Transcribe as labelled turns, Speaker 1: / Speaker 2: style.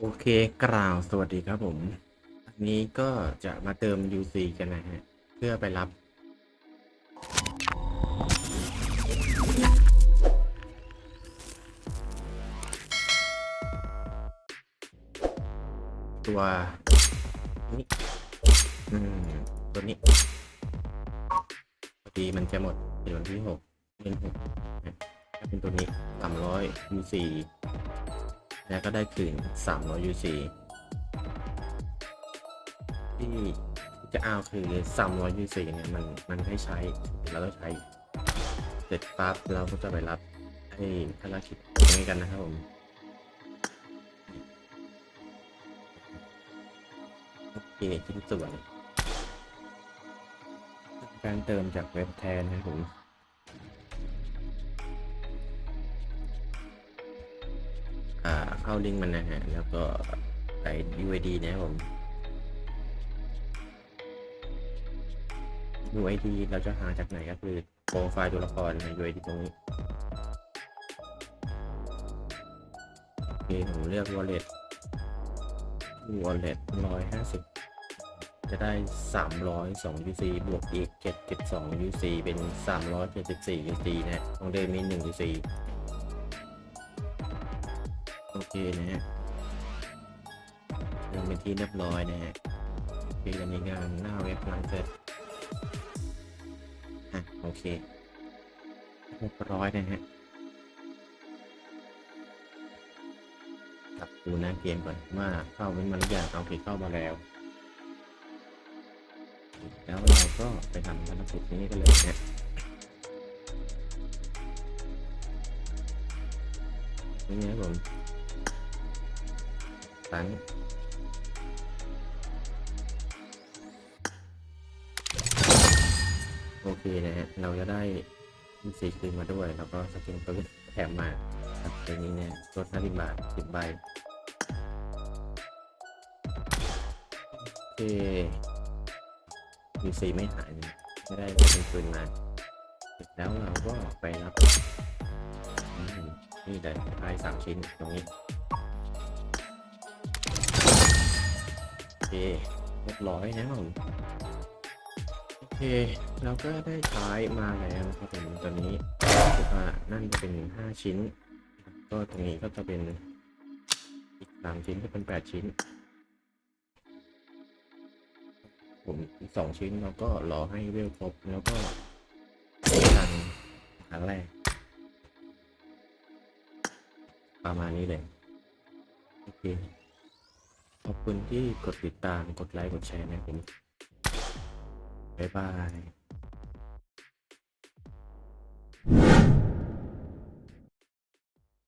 Speaker 1: โอเคกล่าวสวัสดีครับผม อันนี้ก็จะมาเติม UC กันนะฮะ เพื่อไปรับ ตัวนี้อืม ตัวนี้พอดีมันจะหมดเป็นวันที่หกเป็นหกเป็นตัวนี้สามร้อย UC แล้วก็ได้คืน300 UC ที่จะเอาคือ300 UC เนี่ยมันมันให้ใช้เราต้องใช้ เสร็จปั๊บเราก็จะไปรับให้ภารกิจนี้กันนะครับผมโอเคชิ้นส่วนการเติมจากเว็บแทนนะครับผม อ่าเข้าลิงก์มันนะฮะ แล้วก็ใส่ UID นะครับผม UID เราจะหาจากไหนก็คือโปรไฟล์ตัวละครใน UID ตรงนี้โอเคผมเลือก wallet wallet 150จะได้ 302 UC บวกอีก 72 UC เป็น 374 UC นะฮะต้องเดินมี1 UC โอเคนะฮะเริ่มเป็นที่เรียบร้อยนะฮะโอเคจะมีงานหน้าเว็บหลังเสร็จอะโอเคเรียบร้อยนะฮะกลับดูหน้าเกมก่อนว่าเข้าเป็นมาหรือยังเอาผิดเข้ามาแล้ว แล้วเราก็ไปทำภารกิจนี้กันเลยนะฮะนี่นะครับผม ครั้งโอเคนะฮะ เราจะได้สีคืนมาด้วย แล้วก็สกินปืนแถมมาครับตัวนี้เนี่ยลด50บาท10ใบโอเคมีสีไม่หายนะไม่ได้สกินปืนมาเสร็จแล้วเราก็ไปรับนี่เลยได้สามชิ้นตรงนี้ เคเรียบร้อยนะผมโอเคเราก็ได้ใช้มาแล้วครับผมตอนนี้ถือว่านั่นจะเป็น 5 ชิ้น ก็ตรงนี้ก็จะเป็นอีก3ชิ้นก็เป็น 8 ชิ้น ผมอีก2ชิ้นเราก็รอให้เวลครบแล้วก็ดันอันแรกประมาณนี้เลยโอเค ขอบคุณที่กดติดตาม กดไลค์ กดแชร์นะครับผม บ๊ายบาย